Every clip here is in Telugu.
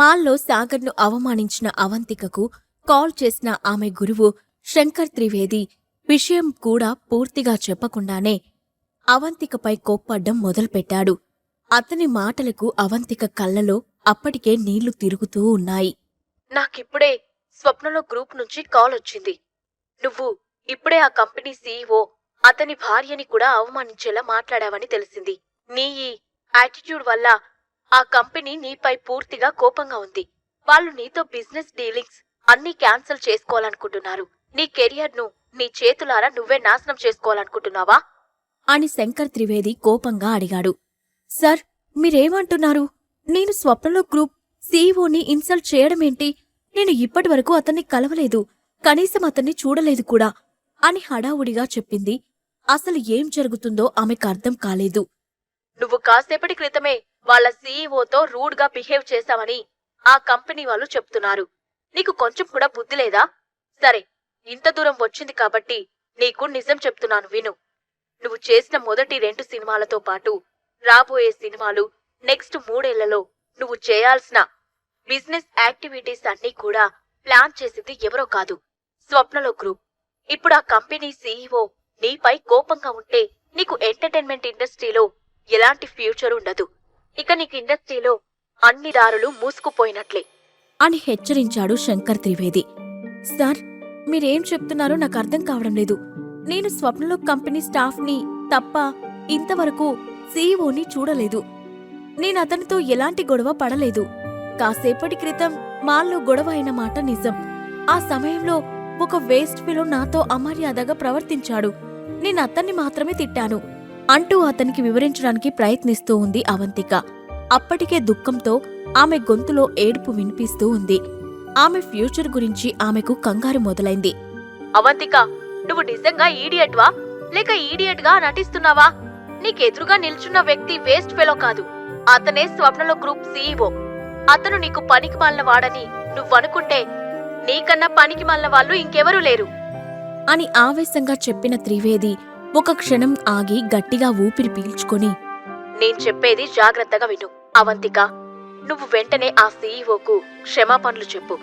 మాల్లో సాగర్ను అవమానించిన అవంతికకు కాల్ చేసిన ఆమె గురువు శంకర్ త్రివేది విషయం కూడా పూర్తిగా చెప్పకుండానే అవంతికపై కోప్పడ్డం మొదలుపెట్టాడు. అతని మాటలకు అవంతిక కళ్ళలో అప్పటికే నీళ్ళు తిరుగుతూ ఉన్నాయి. నాకిప్పుడే స్వప్నలో గ్రూప్ నుంచి కాల్ వచ్చింది. నువ్వు ఇప్పుడే ఆ కంపెనీ సీఈఓ అతని భార్యని కూడా అవమానించేలా మాట్లాడావని తెలిసింది. నీ ఈ యాటిట్యూడ్ వల్ల ఆ కంపెనీ నీపై పూర్తిగా కోపంగా ఉంది. వాళ్ళు నీతో బిజినెస్ డీలింగ్స్ అన్నీ క్యాన్సిల్ చేసుకోవాలనుకుంటున్నారు. నీ కెరియర్ను నీ చేతులారా నువ్వే నాశనం చేసుకోవాలనుకుంటున్నావా? అని శంకర్ త్రివేది కోపంగా అడిగాడు. సార్ మీరేమంటున్నారు? నేను స్వప్నలో గ్రూప్ సీఈఓని ఇన్సల్ట్ చేయడమేంటి? నేను ఇప్పటివరకు అతన్ని కలవలేదు. కనీసం అతన్ని చూడలేదు కూడా అని హడావుడిగా చెప్పింది. అసలు ఏం జరుగుతుందో ఆమెకు అర్థం కాలేదు. నువ్వు కాసేపటి క్రితమే వాళ్ళ సీఈఓతో రూడ్గా బిహేవ్ చేశావని ఆ కంపెనీ వాళ్ళు చెప్తున్నారు. నీకు కొంచెం కూడా బుద్ధి లేదా? సరే ఇంత దూరం వచ్చింది కాబట్టి నీకు నిజం చెప్తున్నాను విను. నువ్వు చేసిన మొదటి రెండు సినిమాలతో పాటు రాబోయే సినిమాలు నెక్స్ట్ మూడేళ్ళలో నువ్వు చేయాల్సిన బిజినెస్ యాక్టివిటీస్ అన్నీ కూడా ప్లాన్ చేసింది ఎవరో కాదు స్వప్నలో గ్రూప్. ఇప్పుడు ఆ కంపెనీ సీఈఓ నీపై కోపంగా ఉంటే నీకు ఎంటర్టైన్మెంట్ ఇండస్ట్రీలో ఎలాంటి ఫ్యూచర్ ఉండదు. ఇక నీకు ఇండస్ట్రీలో అన్ని దారులు మూసుకుపోయినట్లే. అని హెచ్చరించాడు శంకర్ త్రివేది. సార్ మీరేం చెప్తున్నారో నాకు అర్థం కావడం లేదు. నేను స్వప్నలో కంపెనీ స్టాఫ్ని తప్ప ఇంతవరకు సీఈఓని చూడలేదు. నేను అతనితో ఎలాంటి గొడవ పడలేదు. కాసేపటి క్రితం మాల్లో గొడవ అయిన మాట నిజం. ఆ సమయంలో ఒక వేస్ట్ ఫిలో నాతో అమర్యాదగా ప్రవర్తించాడు. నేను అతన్ని మాత్రమే తిట్టాను. అంటూ అతనికి వివరించడానికి ప్రయత్నిస్తూ ఉంది అవంతిక. అప్పటికే దుఃఖంతో ఆమె గొంతులో ఏడుపు వినిపిస్తూ ఉంది. ఆమె ఫ్యూచర్ గురించి ఆమెకు కంగారు మొదలైంది. అవంతిక నువ్వు నిజంగా ఈడియట్వా? లేక ఈడియట్గా నటిస్తున్నావా? నీకెదురుగా నిల్చున్న వ్యక్తి వేస్ట్ ఫెలో కాదు. అతనే స్వప్నలో గ్రూప్ సీఈఓ. అతను నీకు పనికి మాలిన వాడని నువ్వనుకుంటే నీకన్నా పనికి మాలిన వాళ్ళు ఇంకెవరూ లేరు. అని ఆవేశంగా చెప్పిన త్రివేది ఒక క్షణం ఆగి గట్టిగా ఊపిరి పీల్చుకొని నేను చెప్పేది జాగ్రత్తగా విను అవంతిక. నువ్వు వెంటనే ఆ సీఈఓకు క్షమాపణలు చెప్పు.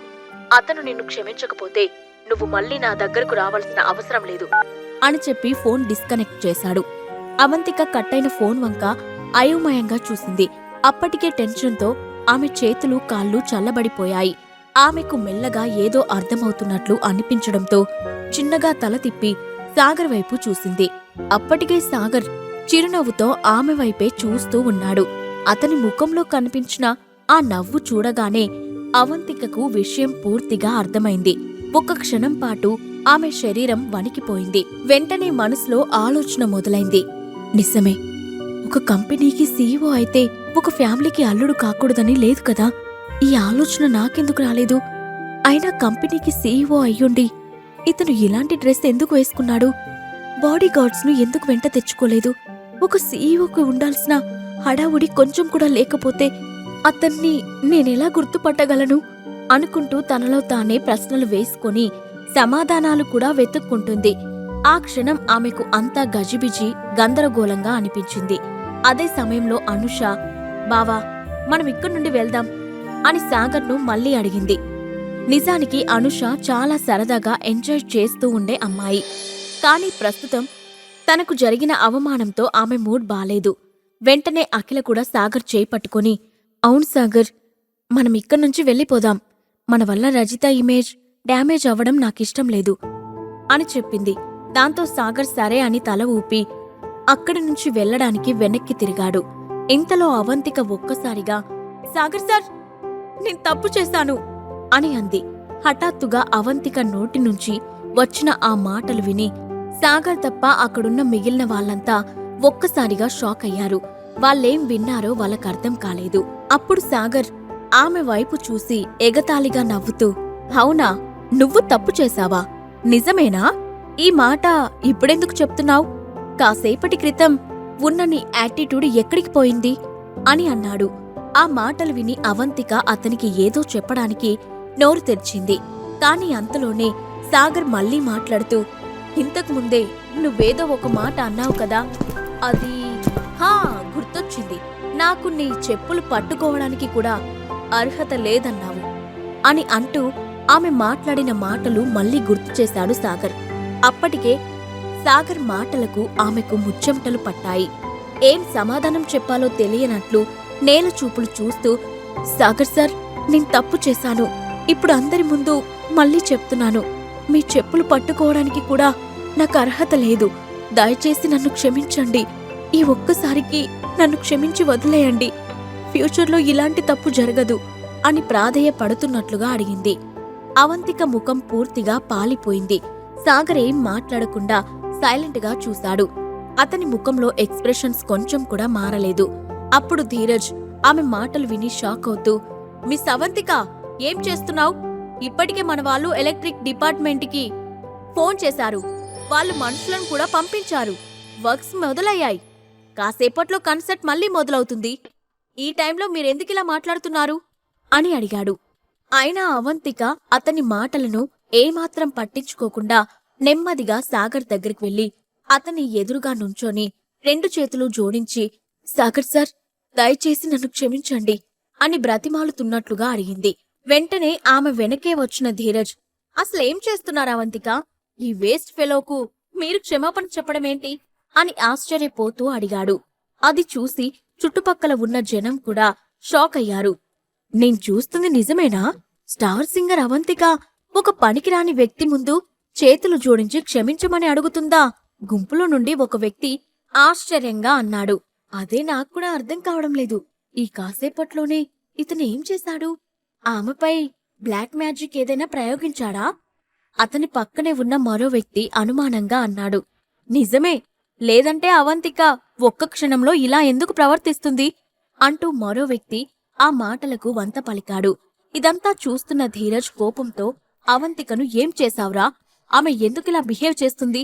అతను నిన్ను క్షమించకపోతే నువ్వు మళ్ళీ నా దగ్గరకు రావాల్సిన అవసరం లేదు. అని చెప్పి ఫోన్ డిస్కనెక్ట్ చేశాడు. అవంతిక కట్టైన ఫోన్ వంక అయోమయంగా చూసింది. అప్పటికే టెన్షన్తో ఆమె చేతులు కాళ్ళు చల్లబడిపోయాయి. ఆమెకు మెల్లగా ఏదో అర్థమవుతున్నట్లు అనిపించడంతో చిన్నగా తల తిప్పి సాగర్ వైపు చూసింది. అప్పటికే సాగర్ చిరునవ్వుతో ఆమె వైపే చూస్తూ ఉన్నాడు. అతని ముఖంలో కనిపించిన ఆ నవ్వు చూడగానే అవంతికకు విషయం పూర్తిగా అర్థమైంది. ఒక్క క్షణం పాటు ఆమె శరీరం వణికిపోయింది. వెంటనే మనసులో ఆలోచన మొదలైంది. నిజమే ఒక కంపెనీకి సీఈఓ అయితే ఒక ఫ్యామిలీకి అల్లుడు కాకూడదని లేదు కదా? ఈ ఆలోచన నాకెందుకు రాలేదు? అయినా కంపెనీకి సీఈఓ అయ్యుండి ఇతను ఇలాంటి డ్రెస్ ఎందుకు వేసుకున్నాడు? బాడీ గార్డ్స్ను ఎందుకు వెంట తెచ్చుకోలేదు? ఒక సీఈఓకి ఉండాల్సిన హడావుడి కొంచెం కూడా లేకపోతే అతన్ని నేనెలా గుర్తుపట్టగలను? అనుకుంటూ తనలో తానే ప్రశ్నలు వేసుకొని సమాధానాలు కూడా వెతుక్కుంటుంది. ఆ క్షణం ఆమెకు అంతా గజిబిజి గందరగోళంగా అనిపించింది. అదే సమయంలో అనుష బావా మనం ఇక్కడి నుండి వెళ్దాం అని సాగర్ను మళ్ళీ అడిగింది. నిజానికి అనుష చాలా సరదాగా ఎంజాయ్ చేస్తూ ఉండే అమ్మాయి. కానీ ప్రస్తుతం తనకు జరిగిన అవమానంతో ఆమె మూడ్ బాలేదు. వెంటనే అఖిల కూడా సాగర్ చేయి పట్టుకొని అవును సాగర్ మనం ఇక్కడి నుంచి వెళ్ళిపోదాం. మన వల్ల రజిత ఇమేజ్ డ్యామేజ్ అవ్వడం నాకిష్టం లేదు అని చెప్పింది. దాంతో సాగర్ సరే అని తల ఊపి అక్కడి నుంచి వెళ్ళడానికి వెనక్కి తిరిగాడు. ఇంతలో అవంతిక ఒక్కసారిగా సాగర్ సార్ నేను తప్పు చేశాను. అని అంది. హఠాత్తుగా అవంతిక నోటి నుంచి వచ్చిన ఆ మాటలు విని సాగర్ తప్ప అక్కడున్న మిగిలిన వాళ్ళంతా ఒక్కసారిగా షాక్ అయ్యారు. వాళ్ళేం విన్నారో వాళ్ళకర్థం కాలేదు. అప్పుడు సాగర్ ఆమె వైపు చూసి ఎగతాళిగా నవ్వుతూ అవునా? నువ్వు తప్పు చేశావా? నిజమేనా? ఈ మాట ఇప్పుడెందుకు చెప్తున్నావు? కాసేపటి క్రితం ఉన్న నీ యాటిట్యూడ్ ఎక్కడికి పోయింది? అని అన్నాడు. ఆ మాటలు విని అవంతిక అతనికి ఏదో చెప్పడానికి నోరు తెరిచింది. కాని అంతలోనే సాగర్ మళ్ళీ మాట్లాడుతూ ఇంతకుముందే నువ్వేదో ఒక మాట అన్నావు కదా అది హా గుర్తొచ్చింది. నాకు నీ చెప్పులు పట్టుకోవడానికి కూడా అర్హత లేదన్నావు అని అంటూ ఆమె మాట్లాడిన మాటలు మళ్ళీ గుర్తు చేశాడు సాగర్. అప్పటికే సాగర్ మాటలకు ఆమెకు ముచ్చెమటలు పట్టాయి. ఏం సమాధానం చెప్పాలో తెలియనట్లు నేల చూపులు చూస్తూ సాగర్ సార్ నేను తప్పు చేశాను. ఇప్పుడు అందరి ముందు మళ్ళీ చెప్తున్నాను. మీ చెప్పులు పట్టుకోవడానికి కూడా నాకు అర్హత లేదు. దయచేసి నన్ను క్షమించండి. ఈ ఒక్కసారికి నన్ను క్షమించి వదిలేయండి. ఫ్యూచర్లో ఇలాంటి తప్పు జరగదు అని ప్రాధేయపడుతున్నట్లుగా అడిగింది. అవంతిక ముఖం పూర్తిగా పాలిపోయింది. సాగర్ ఏం మాట్లాడకుండా సైలెంట్గా చూశాడు. అతని ముఖంలో ఎక్స్ప్రెషన్స్ కొంచెం కూడా మారలేదు. అప్పుడు ధీరజ్ ఆమె మాటలు విని షాక్ అవుతూ మిస్ అవంతిక ఏం చేస్తున్నావు? ఇప్పటికే మన వాళ్ళు ఎలక్ట్రిక్ డిపార్ట్మెంట్కి ఫోన్ చేశారు. వాళ్ళు మనుషులను కూడా పంపించారు. వర్క్స్ మొదలయ్యాయి. కాసేపట్లో కన్సర్ట్ మళ్ళీ మొదలవుతుంది. ఈ టైంలో మీరెందుకు ఇలా మాట్లాడుతున్నారు? అని అడిగాడు. అయినా అవంతిక అతని మాటలను ఏమాత్రం పట్టించుకోకుండా నెమ్మదిగా సాగర్ దగ్గరికి వెళ్ళి అతని ఎదురుగా నుంచొని రెండు చేతులు జోడించి సాగర్ సార్ దయచేసి నన్ను క్షమించండి అని బ్రతిమాలుతున్నట్లుగా అడిగింది. వెంటనే ఆమె వెనకే వచ్చిన ధీరజ్ అసలేం చేస్తున్నారు అవంతిక? ఈ వేస్ట్ ఫెలోకు మీరు క్షమాపణ చెప్పడమేంటి? అని ఆశ్చర్యపోతూ అడిగాడు. అది చూసి చుట్టుపక్కల ఉన్న జనం కూడా షాక్ అయ్యారు. నేను చూస్తుంది నిజమేనా? స్టార్ సింగర్ అవంతిక ఒక పనికిరాని వ్యక్తి ముందు చేతులు జోడించి క్షమించమని అడుగుతుందా? గుంపులో నుండి ఒక వ్యక్తి ఆశ్చర్యంగా అన్నాడు. అదే నాకు కూడా అర్థం కావడం లేదు. ఈ కాసేపట్లోనే ఇతను ఏం చేశాడు? ఆమెపై బ్లాక్ మ్యాజిక్ ఏదైనా ప్రయోగించాడా? అతని పక్కనే ఉన్న మరో వ్యక్తి అనుమానంగా అన్నాడు. నిజమే లేదంటే అవంతిక ఒక్క క్షణంలో ఇలా ఎందుకు ప్రవర్తిస్తుంది? అంటూ మరో వ్యక్తి ఆ మాటలకు వంత పలికాడు. ఇదంతా చూస్తున్న ధీరజ్ కోపంతో అవంతికను ఏం చేశావురా? ఆమె ఎందుకిలా బిహేవ్ చేస్తుంది?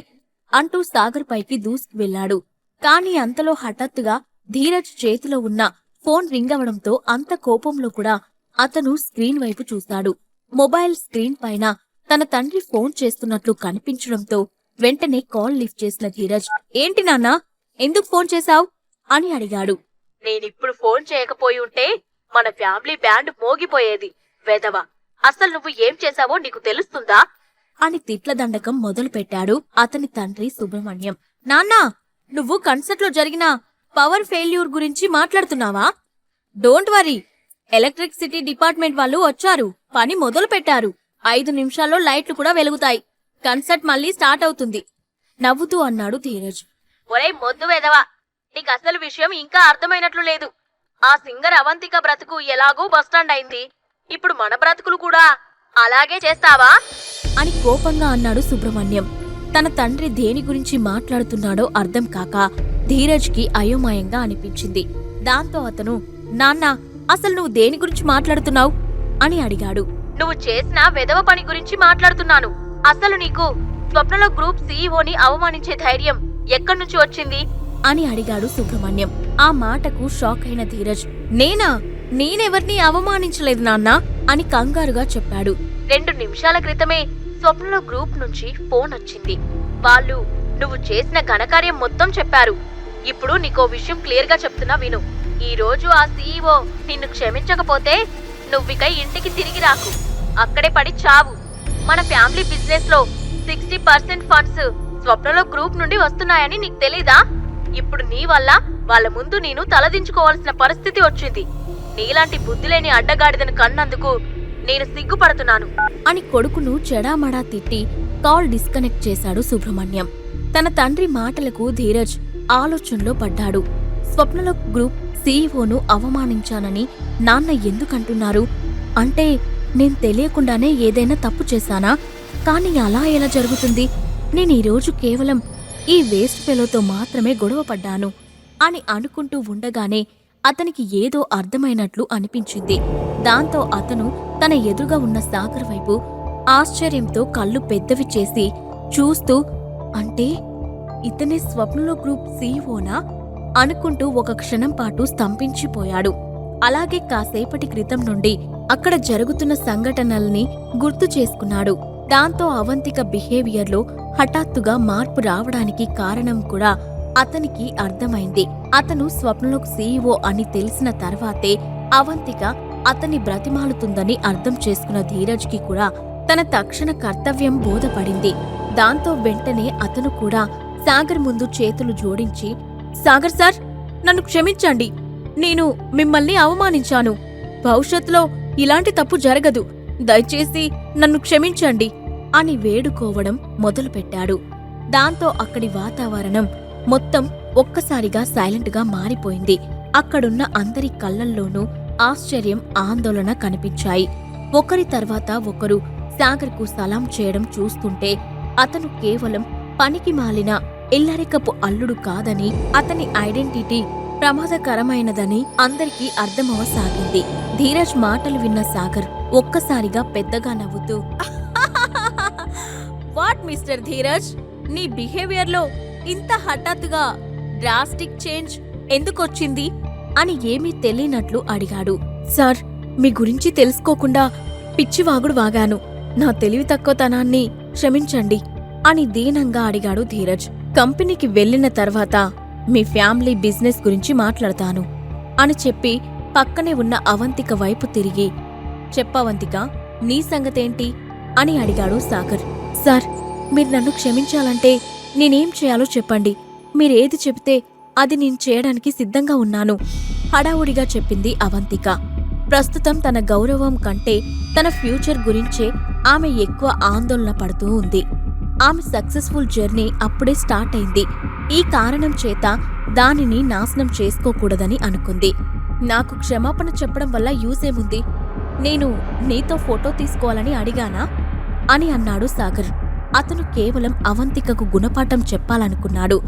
అంటూ సాగర్ పైకి దూసుకు వెళ్ళాడు కాని అంతలో హఠాత్తుగా ధీరజ్ చేతిలో ఉన్న ఫోన్ రింగ్ అవడంతో అంత కోపంలో కూడా అతను స్క్రీన్ వైపు చూశాడు మొబైల్ స్క్రీన్ పైన తన తండ్రి ఫోన్ చేస్తున్నట్లు కనిపించడంతో వెంటనే కాల్ లిఫ్ట్ చేసిన ధీరజ్ ఏంటి నాన్నా ఎందుకు ఫోన్ చేశావు? అని అడిగాడు. నేనిప్పుడు ఫోన్ చేయకపోయి ఉంటే మన ఫ్యామిలీ బ్యాండ్ మోగిపోయేది. వెదవ అసలు నువ్వు ఏం చేశావో నీకు తెలుస్తుందా? అని తిట్ల దండకం మొదలుపెట్టాడు అతని తండ్రి సుబ్రహ్మణ్యం. నాన్నా నువ్వు కన్సర్ట్లో జరిగిన పవర్ ఫెయిల్యూర్ గురించి మాట్లాడుతున్నావా? డోంట్ వరీ ఎలక్ట్రిసిటీ డిపార్ట్మెంట్ వాళ్ళు వచ్చారు. పని మొదలు పెట్టారు ఐదు నిమిషాల్లో లైట్లు కూడా వెలుగుతాయి. కన్సర్ట్ మళ్ళీ స్టార్ట్ అవుతుంది. నవ్వుతూ అన్నాడు ధీరజ్. ఒరే మొద్దు వెదవ నీకు అసలు విషయం ఇంకా అర్థమైనట్లు లేదు. ఆ సింగర్ అవంతిక బ్రతుకు ఎలాగో బస్టాండ్ అయింది. ఇప్పుడు మన బ్రతుకులు కూడా అలాగే చేస్తావా? అని కోపంగా అన్నాడు సుబ్రహ్మణ్యం. తన తండ్రి దేని గురించి మాట్లాడుతున్నాడో అర్థం కాక ధీరజ్కి అయోమయంగా అనిపించింది. దాంతో అతను నాన్న అసలు నువ్వు దేని గురించి మాట్లాడుతున్నావు? అని అడిగాడు. నువ్వు చేసిన వెదవ పని గురించి మాట్లాడుతున్నాను. అసలు నీకు స్వప్నలో గ్రూప్ సీఈఓని అవమానించే ధైర్యం ఎక్కడి నుంచి వచ్చింది? అని అడిగాడు సుబ్రహ్మణ్యం. ఆ మాటకు షాక్ అయిన ధీరజ్ నేనా? నేనెవర్నీ అవమానించలేదు నాన్నా? అని కంగారుగా చెప్పాడు. రెండు నిమిషాల క్రితమే స్వప్నలో గ్రూప్ నుంచి ఫోన్ వచ్చింది. వాళ్ళు నువ్వు చేసిన ఘనకార్యం మొత్తం చెప్పారు. ఇప్పుడు నీకో విషయం క్లియర్గా చెప్తున్నా విను. ఈ రోజు ఆ సీఈఓ నిన్ను క్షమించకపోతే నువ్విక ఇంటికి తిరిగి రాకు. అక్కడే పడి చావు. మన ఫ్యామిలీ బిజినెస్లో సిక్స్టీ పర్సెంట్ ఫండ్స్ స్వప్నలో గ్రూప్ నుండి వస్తున్నాయని నీకు తెలీదా? ఇప్పుడు నీ వల్ల వాళ్ళ ముందు నేను తలదించుకోవాల్సిన పరిస్థితి వచ్చింది. నీలాంటి బుద్ధిలేని అడ్డగాడిదను కన్నందుకు నేను సిగ్గుపడుతున్నాను. అని కొడుకును చెడామడా తిట్టి కాల్ డిస్కనెక్ట్ చేశాడు సుబ్రహ్మణ్యం. తన తండ్రి మాటలకు ధీరజ్ ఆలోచనలో పడ్డాడు. స్వప్నలోక్ గ్రూప్ సీఈఓను అవమానించానని నాన్న ఎందుకంటున్నారు? అంటే నేను తెలియకుండానే ఏదైనా తప్పు చేశానా? కానీ అలా ఎలా జరుగుతుంది? నేను ఈరోజు కేవలం ఈ వేస్ట్ ఫెలోతో మాత్రమే గొడవపడ్డాను అని అనుకుంటూ ఉండగానే అతనికి ఏదో అర్థమైనట్లు అనిపించింది. దాంతో అతను తన ఎదురుగా ఉన్న సాగర్ వైపు ఆశ్చర్యంతో కళ్ళు పెద్దవి చేసి చూస్తూ అంటే ఇతనే స్వప్నలో గ్రూప్ సీఈఓనా అనుకుంటూ ఒక క్షణం పాటు స్తంభించిపోయాడు. అలాగే కాసేపటి క్రితం నుండి అక్కడ జరుగుతున్న సంఘటనల్ని గుర్తు చేసుకున్నాడు. దాంతో అవంతిక బిహేవియర్లో హఠాత్తుగా మార్పు రావడానికి కారణం కూడా అతనికి అర్థమైంది. అతను స్వప్నలోక్ సీఈఓ అని తెలిసిన తర్వాతే అవంతిక అతన్ని బ్రతిమాలుతుందని అర్థం చేసుకున్న ధీరజ్కి కూడా తన తక్షణ కర్తవ్యం బోధపడింది. దాంతో వెంటనే అతను కూడా సాగర్ ముందు చేతులు జోడించి సాగర్ సార్ నన్ను క్షమించండి. నేను మిమ్మల్ని అవమానించాను. భవిష్యత్తులో ఇలాంటి తప్పు జరగదు. దయచేసి నన్ను క్షమించండి అని వేడుకోవడం మొదలుపెట్టాడు. దాంతో అక్కడి వాతావరణం మొత్తం ఒక్కసారిగా సైలెంట్గా మారిపోయింది. అక్కడున్న అందరి కళ్ళల్లోనూ ఆశ్చర్యం ఆందోళన కనిపించాయి. ఒకరి తర్వాత ఒకరు సాగర్కు సలాం చేయడం చూస్తుంటే అతను కేవలం పనికి మాలిన ఇల్లరికపు అల్లుడు కాదని అతని ఐడెంటిటీ ప్రమాదకరమైనదని అందరికీ అర్థమవసాగింది. ధీరజ్ మాటలు విన్న సాగర్ ఒక్కసారిగా పెద్దగా నవ్వుతూ వాట్ మిస్టర్ ధీరజ్? నీ బిహేవియర్లో ఇంత హఠాత్తుగా డ్రాస్టిక్ చేంజ్ ఎందుకొచ్చింది? అని ఏమీ తెలియనట్లు అడిగాడు. సార్ మీ గురించి తెలుసుకోకుండా పిచ్చివాగుడు వాగాను. నా తెలివి తక్కువతనాన్ని క్షమించండి అని దీనంగా అడిగాడు ధీరజ్. కంపెనీకి వెళ్ళిన తర్వాత మీ ఫ్యామిలీ బిజినెస్ గురించి మాట్లాడతాను అని చెప్పి పక్కనే ఉన్న అవంతిక వైపు తిరిగి చెప్పవంతిక నీ సంగతేంటి? అని అడిగాడు సాగర్. సార్ మీరు నన్ను క్షమించాలంటే నేనేం చేయాలో చెప్పండి. మీరేది చెబితే అది నేను చేయడానికి సిద్ధంగా ఉన్నాను హడావుడిగా చెప్పింది అవంతిక. ప్రస్తుతం తన గౌరవం కంటే తన ఫ్యూచర్ గురించే ఆమె ఎక్కువ ఆందోళన పడుతూ ఉంది. ఆమె సక్సెస్ఫుల్ జర్నీ అప్పుడే స్టార్ట్ అయింది. ఈ కారణం చేత దానిని నాశనం చేసుకోకూడదని అనుకుంది. నాకు క్షమాపణ చెప్పడం వల్ల యూజ్ ఏముంది? నేను నీతో ఫోటో తీసుకోవాలని అడిగానా? అని అన్నాడు సాగర్. అతను కేవలం అవంతికకు గుణపాఠం చెప్పాలనుకున్నాడు.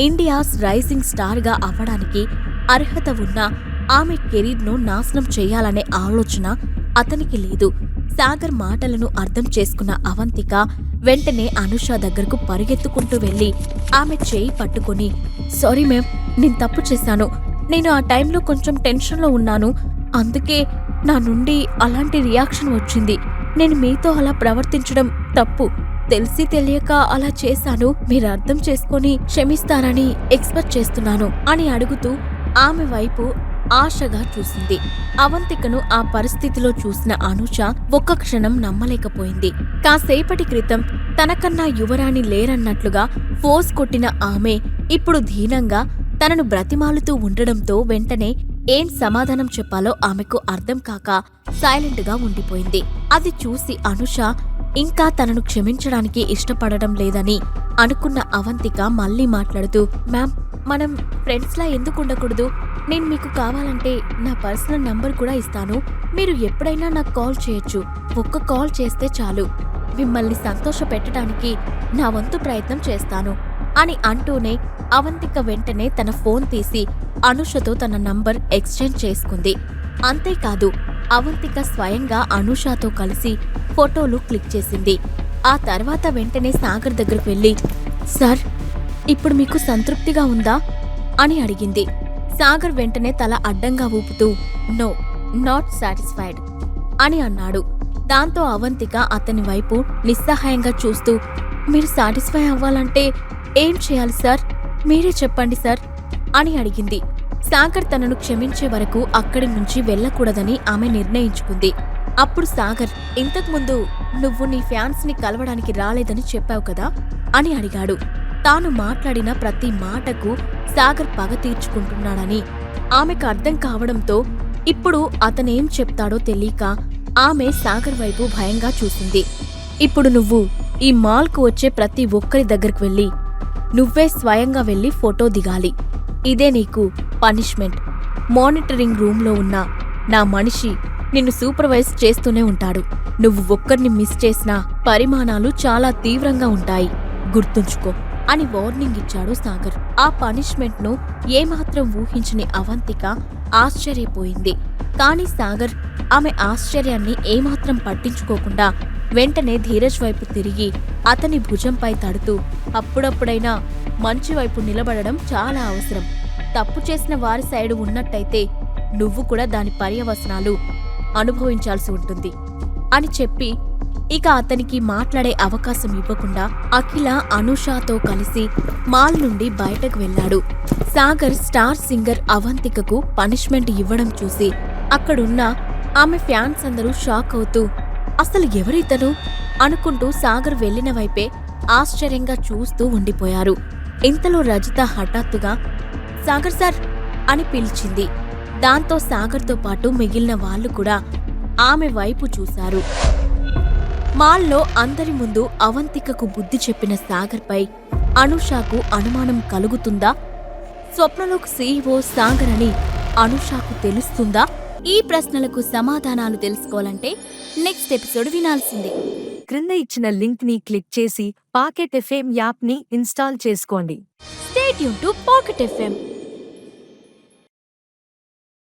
ఇండియాస్ రైజింగ్ స్టార్గా అవ్వడానికి అర్హత ఉన్న ఆమె కెరీర్ను నాశనం చేయాలనే ఆలోచన అతనికి లేదు. సాగర్ మాటలను అర్థం చేసుకున్న అవంతిక వెంటనే అనుష దగ్గరకు పరిగెత్తుకుంటూ వెళ్ళి ఆమె చేయి పట్టుకొని సారీ మేం నేను తప్పు చేశాను. నేను ఆ టైంలో కొంచెం టెన్షన్లో ఉన్నాను. అందుకే నా నుండి అలాంటి రియాక్షన్ వచ్చింది. నేను మీతో అలా ప్రవర్తించడం తప్పు. తెలిసి తెలియక అలా చేశాను. మీరు అర్థం చేసుకొని క్షమిస్తారని ఎక్స్పెక్ట్ చేస్తున్నాను అని అడుగుతూ ఆమె వైపు ఆశగా చూసింది. అవంతికను ఆ పరిస్థితిలో చూసిన అనూష ఒక్క క్షణం నమ్మలేకపోయింది. కాసేపటి క్రితం తనకన్నా యువరాణి లేరన్నట్లుగా ఫోర్స్ కొట్టిన ఆమె ఇప్పుడు దీనంగా తనను బ్రతిమాలుతూ ఉండడంతో వెంటనే ఏం సమాధానం చెప్పాలో ఆమెకు అర్థం కాక సైలెంట్గా ఉండిపోయింది. అది చూసి అనుష ఇంకా తనను క్షమించడానికి ఇష్టపడడం లేదని అనుకున్న అవంతిక మళ్ళీ మాట్లాడుతూ మ్యామ్ మనం ఫ్రెండ్స్లా ఎందుకు ఉండకూడదు? నేను మీకు కావాలంటే నా పర్సనల్ నంబర్ కూడా ఇస్తాను. మీరు ఎప్పుడైనా నాకు కాల్ చేయొచ్చు. ఒక్క కాల్ చేస్తే చాలు. మిమ్మల్ని సంతోష పెట్టడానికి నా వంతు ప్రయత్నం చేస్తాను. అని అంటూనే అవంతిక వెంటనే తన ఫోన్ తీసి అనుషతో తన నంబర్ ఎక్స్చేంజ్ చేసుకుంది. అంతేకాదు అవంతిక స్వయంగా అనుషాతో కలిసి ఫోటోలు క్లిక్ చేసింది. ఆ తర్వాత వెంటనే సాగర్ దగ్గరకు వెళ్ళి సార్ ఇప్పుడు మీకు సంతృప్తిగా ఉందా? అని అడిగింది. సాగర్ వెంటనే తల అడ్డంగా ఊపుతూ నో నాట్ సాటిస్ఫైడ్ అని అన్నాడు. దాంతో అవంతిక అతని వైపు నిస్సహాయంగా చూస్తూ మీరు సాటిస్ఫై అవ్వాలంటే ఏం చేయాలి సార్? మీరే చెప్పండి సార్ అని అడిగింది. సాగర్ తనను క్షమించే వరకు అక్కడి నుంచి వెళ్ళకూడదని ఆమె నిర్ణయించుకుంది. అప్పుడు సాగర్ ఇంతకుముందు నువ్వు నీ ఫ్యాన్స్ని కలవడానికి రాలేదని చెప్పావు కదా? అని అడిగాడు. తాను మాట్లాడిన ప్రతి మాటకు సాగర్ పగ తీర్చుకుంటున్నాడని ఆమెకు అర్థం కావడంతో ఇప్పుడు అతనేం చెప్తాడో తెలియక ఆమె సాగర్ వైపు భయంగా చూసింది. ఇప్పుడు నువ్వు ఈ మాల్కు వచ్చే ప్రతి ఒక్కరి దగ్గరికి వెళ్ళి నువ్వే స్వయంగా వెళ్ళి ఫోటో దిగాలి. ఇదే నీకు పనిష్మెంట్. మానిటరింగ్ రూమ్లో ఉన్న నా మనిషి నిన్ను సూపర్వైజ్ చేస్తూనే ఉంటాడు. నువ్వు ఒక్కరిని మిస్ చేసినా పరిమాణాలు చాలా తీవ్రంగా ఉంటాయి. గుర్తుంచుకో. అని వార్నింగ్ ఇచ్చాడు సాగర్. ఆ పనిష్మెంట్ను ఏమాత్రం ఊహించని అవంతిక ఆశ్చర్యపోయింది. కాని సాగర్ ఆమె ఆశ్చర్యాన్ని ఏమాత్రం పట్టించుకోకుండా వెంటనే ధీరజ్ వైపు తిరిగి అతని భుజంపై తడుతూ అప్పుడప్పుడైనా మంచి వైపు నిలబడడం చాలా అవసరం. తప్పు చేసిన వారి సైడు ఉన్నట్టయితే నువ్వు కూడా దాని పర్యవసనాలు అనుభవించాల్సి ఉంటుంది అని చెప్పి ఇక అతనికి మాట్లాడే అవకాశం ఇవ్వకుండా అఖిల అనుషాతో కలిసి మాల్ నుండి బయటకు వెళ్ళాడు. సాగర్ స్టార్ సింగర్ అవంతికకు పనిష్మెంట్ ఇవ్వడం చూసి అక్కడున్న ఆమె ఫ్యాన్స్ అందరూ షాక్ అవుతూ అసలు ఎవరితను? అనుకుంటూ సాగర్ వెళ్ళిన వైపే ఆశ్చర్యంగా చూస్తూ ఉండిపోయారు. ఇంతలో రజిత హఠాత్తుగా సాగర్ సార్ అని పిలిచింది. దాంతో సాగర్తో పాటు మిగిలిన వాళ్ళు కూడా ఆమె వైపు చూశారు. మాల్లో అందరి ముందు అవంతికకు బుద్ధి చెప్పిన సాగర్పై అనుషాకు అనుమానం కలుగుతుందా? స్వప్నలోక్ సీఈఓ సాగర్ అని అనుషాకు తెలుస్తుందా? ఈ ప్రశ్నలకు సమాధానాలు తెలుసుకోవాలంటే నెక్స్ట్ ఎపిసోడ్ వినాల్సిందే. క్రింద ఇచ్చిన లింక్ని క్లిక్ చేసి పాకెట్ ఎఫ్ఎం యాప్ని ఇన్స్టాల్ చేసుకోండి. స్టేట్ యూన్ టు పాకెట్ ఎఫ్ఎం.